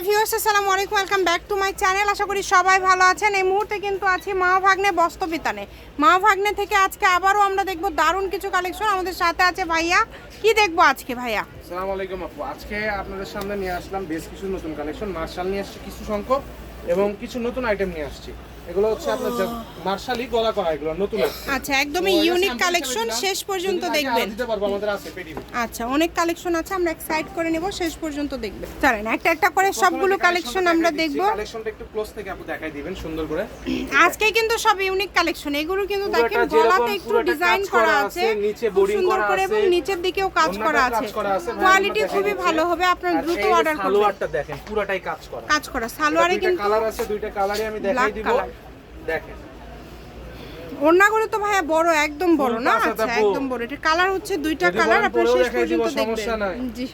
Hello viewers, আসসালামু আলাইকুম। Welcome back to my channel আশা করি সবাই ভালো আছেন। এই মুহূর্তে কিন্তু আছি মা ভাগ্নে বস্তবিতানে মা ভাগ্নে থেকে আজকে আবারও আমরা দেখব দারুণ কিছু কালেকশন আমাদের সাথে আছে ভাইয়া। কি দেখব আজকে ভাইয়া? আসসালামু আলাইকুম আপু। আজকে আপনাদের সামনে নিয়ে আসলাম বেশ কিছু নতুন কালেকশন মার্শাল নিয়ে আসছি কিছু সংখ্যক এবং কিছু নতুন আইটেম নিয়ে আসছি। এগুলো হচ্ছে আপনার মার্শালি গলা করা এগুলো নতুন আচ্ছা একদমই ইউনিক কালেকশন শেষ পর্যন্ত দেখবেন। দিতে পারব আমাদের আছে আচ্ছা অনেক কালেকশন আছে আমরা এক সাইড করে নেব শেষ পর্যন্ত দেখবেন। চলেন একটা একটা করে সবগুলো কালেকশন আমরা দেখব। কালেকশনটা একটু ক্লোজ থেকে আপু দেখাই দিবেন সুন্দর করে। আজকে কিন্তু সব ইউনিক কালেকশন এগুলো কিন্তু দেখেন গলাতে একটু ডিজাইন করা আছে আছে, নিচে খুব করা করে এবং নিচের দিকেও কাজ করা আছে। আছে, কোয়ালিটি খুবই ভালো হবে আপনার দ্রুত অর্ডার করবেন। সালোয়ারটা দেখেন পুরোটাই কাজ করা। কাজ করা সালোয়ারে কিন্তু কালার আছে দুইটা কালারই আমি দেখাই দিব। দেখেন। ওড়নাগুলো তো ভাইয়া বড় একদম বড় না? আচ্ছা একদম বড়। এটা কালার হচ্ছে দুইটা কালার আপনারা শেষ পর্যন্ত দেখবেন। জি।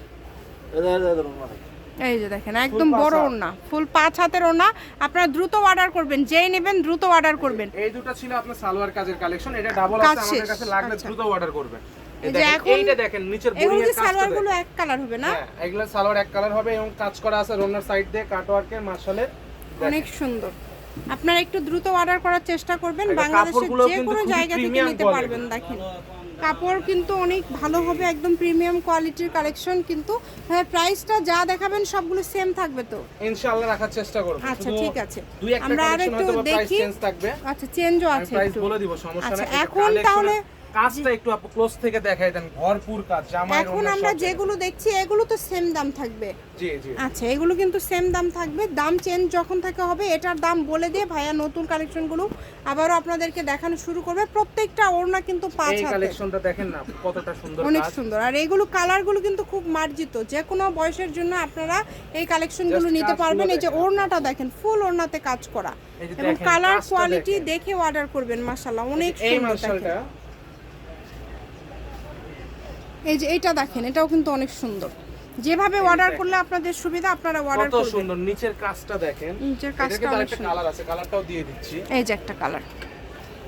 এই যে দেখেন একদম বড় ওড়না। ফুল পাঁচ হাতের ওড়না। আপনারা দ্রুত অর্ডার করবেন যেই নেবেন দ্রুত অর্ডার করবেন। এই দুটো ছিল আপনার সালোয়ার কাজের কালেকশন এটা ডাবল আছে আমাদের কাছে লাগলে আচ্ছা। দ্রুত অর্ডার করবেন। এই এই যে দেখেন, এখন- এইটা দেখেন নিচের এগুলো বড়ির কি কাজটা সালোয়ারগুলো দেখেন। এক কালার হবে না? হ্যাঁ এগুলো সালোয়ার এক কালার হবে এবং কাজ করা আছে রোনার সাইড দিয়ে কাটওয়ার্কের মার্শালের অনেক সুন্দর। আপনারা একটু দ্রুত অর্ডার করার চেষ্টা করবেন। বাংলাদেশের যে কোনো জায়গা থেকে নিতে পারবেন দেখেন। কাপড় কিন্তু অনেক ভালো হবে একদম প্রিমিয়াম কোয়ালিটির কালেকশন কিন্তু হ্যাঁ প্রাইসটা যা দেখাবেন সবগুলো সেম থাকবে তো। ইনশাআল্লাহ রাখার চেষ্টা করব। আচ্ছা, ঠিক আছে। আমরা আরেকটু দেখি। আচ্ছা চেঞ্জও আছে প্রাইস বলে দিব সমস্যা আচ্ছা, নাই। এখন তাহলে- কাজটা একটু আপু ক্লোজ থেকে দেখাই দেন ভরপুর কাজ জামাই এখন আমরা যেগুলো দেখছি এগুলো তো সেম দাম থাকবে। জি জি। আচ্ছা এগুলো কিন্তু সেম দাম থাকবে। দাম চেঞ্জ যখন থেকে হবে এটার দাম বলে দিয়ে ভাইয়া নতুন কালেকশনগুলো আবারও আপনাদেরকে দেখানো শুরু করবে। প্রত্যেকটা ওড়না কিন্তু পাঁচ এই হাতে। কালেকশনটা দেখেন না কতটা সুন্দর অনেক সুন্দর। আর এইগুলো কালারগুলো কিন্তু খুব মার্জিত। যে কোনো বয়সের জন্য আপনারা এই কালেকশনগুলো নিতে পারবেন। এই যে দেখেন। ওড়নাটা দেখেন ফুল ওড়নাতে কাজ করা। এবং কালার কোয়ালিটি দেখে অর্ডার করবেন মাশাআল্লাহ অনেক সুন্দর এই যে এটা দেখেন এটাও কিন্তু অনেক সুন্দর। যেভাবে অর্ডার করলে আপনাদের সুবিধা আপনারা অর্ডার কত সুন্দর নিচের কাজটা দেখেন। নিচের কাজটা অনেক সুন্দর। কালার আছে কালারটাও দিয়ে দিচ্ছি। এই যে একটা কালার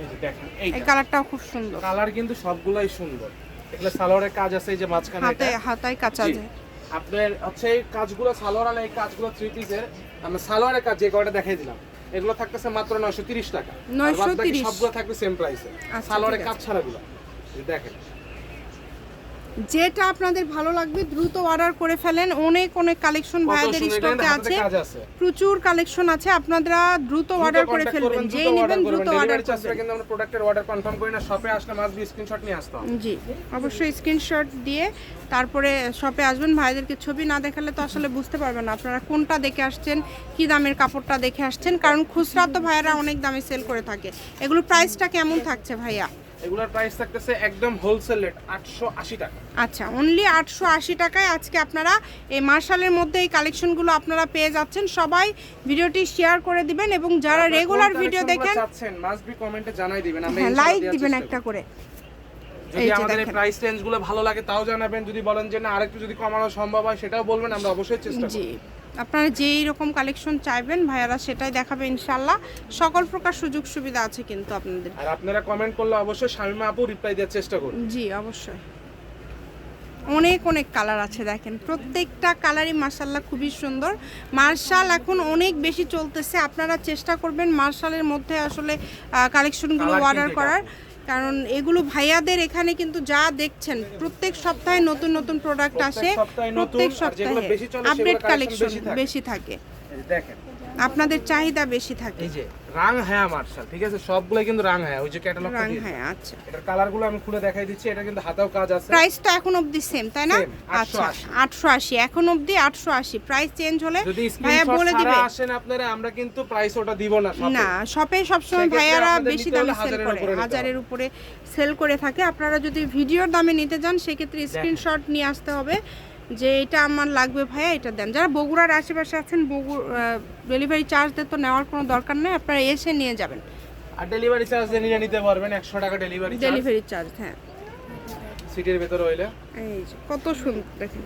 এই যে দেখেন এই কালারটাও খুব সুন্দর। কালার কিন্তু সবগুলাই সুন্দর। এগুলো সালোয়ারের কাজ আছে এই যে মাঝখানে হাতে। হাতায় কাঁচা জি। যায় আপনার হচ্ছে এই কাজগুলো সালোয়ার আলা এই কাজগুলো থ্রি পিসের আমরা সালোয়ারের কাজ যে কয়টা দেখাই দিলাম। এগুলো থাকতেছে মাত্র নয়শো তিরিশ টাকা। আর 930 বাদবাকি সবগুলো থাকবে সেম প্রাইসে আচ্ছা, সালোয়ারের কাজ ছাড়া গুলো এই দেখেন যেটা আপনাদের ভালো লাগবে দ্রুত অর্ডার করে ফেলেন। অনেক অনেক কালেকশন ভাইদের স্টকে আছে। প্রচুর কালেকশন আছে। আপনারা দ্রুত অর্ডার করে ফেলবেন। যেই নেবেন দ্রুত অর্ডার করবেন। কিন্তু আমরা প্রোডাক্টের অর্ডার কনফার্ম করি না। শপে আসলে মাস্ট বি স্ক্রিনশট নিয়ে আসতে হবে। জি অবশ্যই স্ক্রিনশট দিয়ে তারপরে শপে আসবেন। ভাইদেরকে ছবি না দেখালে তো আসলে বুঝতে পারবেন না আপনারা কোনটা দেখে আসছেন কি দামের কাপড়টা দেখে আসছেন। কারণ খুচরা তো ভাইয়ারা অনেক দামে সেল করে থাকে। এগুলোর প্রাইসটা কেমন থাকছে ভাইয়া? এগুলোর প্রাইস থাকতেছে একদম হোলসেল রেট টাকা। আচ্ছা অনলি আটশো আশি টাকায় আজকে আপনারা এই মার্শালের মধ্যে এই কালেকশনগুলো আপনারা পেয়ে যাচ্ছেন। সবাই ভিডিওটি শেয়ার করে দিবেন এবং যারা রেগুলার ভিডিও দেখেন চাচ্ছেন মাস্ট বি কমেন্টে জানাই দিবেন আমরা হ্যাঁ লাইক দিবেন একটা করে। যদি আমাদের এই প্রাইস রেঞ্জগুলো ভালো লাগে তাও জানাবেন যদি বলেন যে না আরেকটু যদি কমানো সম্ভব হয় সেটাও বলবেন আমরা অবশ্যই চেষ্টা করব। জি আপনারা যেই রকম কালেকশন চাইবেন ভাইয়ারা সেটাই দেখাবে ইনশাল্লাহ সকল প্রকার সুযোগ সুবিধা আছে কিন্তু আপনাদের। আর আপনারা কমেন্ট করলে অবশ্যই শামিমা আপু রিপ্লাই দেওয়ার চেষ্টা করুন। জি অবশ্যই। অনেক অনেক কালার আছে দেখেন। প্রত্যেকটা কালারই মার্শাল্লাহ খুবই সুন্দর। মার্শাল এখন অনেক বেশি চলতেছে। আপনারা চেষ্টা করবেন মার্শালের মধ্যে আসলে কালেকশনগুলো অর্ডার করার। কারণ এগুলো ভাইয়াদের এখানে কিন্তু যা দেখছেন প্রত্যেক সপ্তাহে নতুন নতুন প্রোডাক্ট আসে প্রত্যেক সপ্তাহে আপডেট কালেকশন বেশি থাকে। দেখেন। আপনাদের চাহিদা বেশি থাকে। রাং হ্যাঁ মার্শাল ঠিক আছে? সবগুলো কিন্তু রাং হ্যাঁ ওই যে ক্যাটালগটা রাং হ্যাঁ আচ্ছা। এটার কালারগুলো আমি খুলে দেখাই দিচ্ছি এটা কিন্তু হাতেও কাজ আছে। প্রাইস তো এখন অবধি সেম তাই না? আচ্ছা 880 আটশো আশি এখন অবধি আটশো আশি। প্রাইস চেঞ্জ হলে ভাইয়া বলে দিবে। আসেন আপনারা আমরা কিন্তু প্রাইস ওটা দিব না শপে না শপে সবসময় ভাইয়ারা বেশি দামে সেল করে হাজারের উপরে সেল করে থাকে। আপনারা যদি ভিডিওর দামে নিতে যান সেক্ষেত্রে স্ক্রিনশট নিয়ে আসতে হবে। যে এটা আমার লাগবে ভাইয়া এটা দেন। যারা বগুড়ার আশেপাশে আছেন বগু ডেলিভারি চার্জ তো নেওয়ার কোনো দরকার নেই আপনারা এসে নিয়ে যাবেন। আর ডেলিভারি চার্জ নিয়ে নিতে পারবেন একশো টাকা ডেলিভারি ডেলিভারি চার্জ হ্যাঁ। সিটির ভেতরে হইলে। এই কত সুন্দর দেখেন।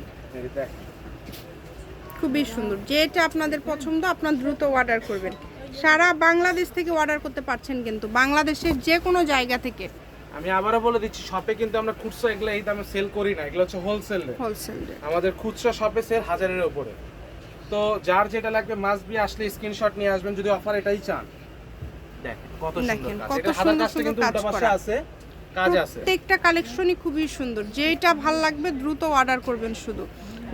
খুবই সুন্দর। যেটা আপনাদের পছন্দ আপনার দ্রুত অর্ডার করবেন। সারা বাংলাদেশ থেকে অর্ডার করতে পারছেন কিন্তু বাংলাদেশের যে কোনো জায়গা থেকে। আমি আবারও বলে দিচ্ছি শপে কিন্তু আমরা খুচরা এগুলো এই দামে সেল করি না এগুলো হচ্ছে হোলসেল হোলসেল আমাদের খুচরা শপে সেল হাজারের উপরে। তো যার যেটা লাগবে মাস্ট বি আসলে স্ক্রিনশট নিয়ে আসবেন যদি অফার এটাই চান। দেখেন কত সুন্দর কত সুন্দর সুন্দর কিন্তু কাজ করা। আছে কাজ আছে। প্রত্যেকটা কালেকশনই খুবই সুন্দর। যেটা ভালো লাগবে দ্রুত অর্ডার করবেন শুধু।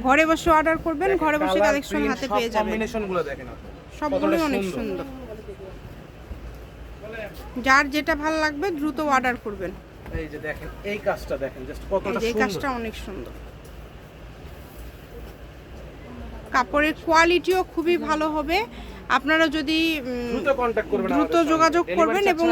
ঘরে বসে অর্ডার করবেন ঘরে বসে কালেকশন হাতে পেয়ে যাবেন। কম্বিনেশনগুলো দেখেন আপনি। সবগুলোই অনেক সুন্দর। যার যেটা ভালো লাগবে দ্রুত অর্ডার করবেন। এই যে দেখেন এই কাজটা দেখেন জাস্ট কতটা যে এই কাজটা অনেক সুন্দর। কাপড়ের কোয়ালিটিও খুবই ভালো হবে। আপনারা যদি দ্রুত যোগাযোগ করবেন এবং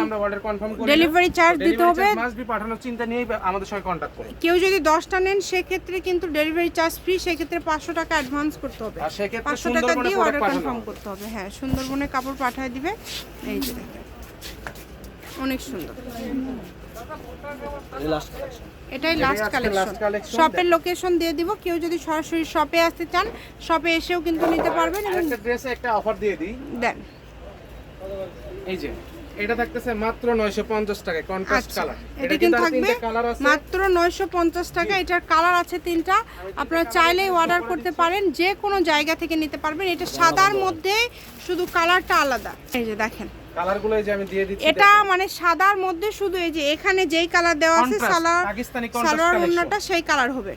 ডেলিভারি চার্জ দিতে হবে। পাঠানোর চিন্তা নিয়েই আমাদের সঙ্গে কন্টাক্ট করুন। কেউ যদি দশটা নেন সেক্ষেত্রে কিন্তু ডেলিভারি চার্জ ফ্রি সেক্ষেত্রে পাঁচশো টাকা অ্যাডভান্স করতে হবে। পাঁচশো টাকা দিয়ে অর্ডার কনফার্ম করতে হবে। হ্যাঁ সুন্দরবনে কাপড় পাঠিয়ে দিবে। এই যে অনেক সুন্দর। এটাই এটাই লাস্ট কালেকশন শপের লোকেশন দিয়ে। দিব। কেউ যদি সরাসরি শপে আসতে চান শপে এসেও কিন্তু নিতে পারবেন এবং একটা ড্রেসে একটা অফার দিয়ে দিই। দেন। এই যে এটা থাকতেছে মাত্র 950 টাকায় কন্ট্রাস্ট কালার এটা কিন্তু থাকবে মাত্র নয়শো পঞ্চাশ টাকা। এটার কালার আছে তিনটা। আপনারা চাইলেই অর্ডার করতে পারেন যে কোনো জায়গা থেকে নিতে পারবেন। এটা সাদার মধ্যে শুধু কালারটা আলাদা। এই যে দেখেন কালারগুলো এই যে আমি দিয়ে দিচ্ছি এটা মানে সাদার মধ্যে শুধু এই যে এখানে যেই কালার দেওয়া আছে সালোয়ার পাকিস্তানি সালোয়ার। ওন্নাটা সেই কালার হবে।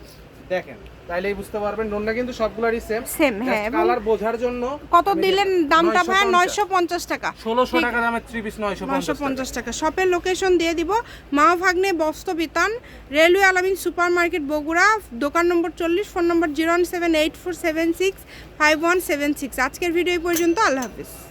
দেখেন তাইলেই বুঝতে পারবেন নোনটা কিন্তু সবগুলোরই সেম Same, হ্যাঁ, কালার বোঝার জন্য কত দিলেন দামটা ভাই 950 টাকা। 1600 টাকা দামের থ্রি পিস 950 টাকা। শপের লোকেশন দিয়ে দিব। মা ভাগ্নে বস্ত্র বিতান railway Alamin super market Bogura দোকান নম্বর চল্লিশ ফোন নম্বর আজকের ভিডিও এই পর্যন্ত আল্লাহ হাফিজ।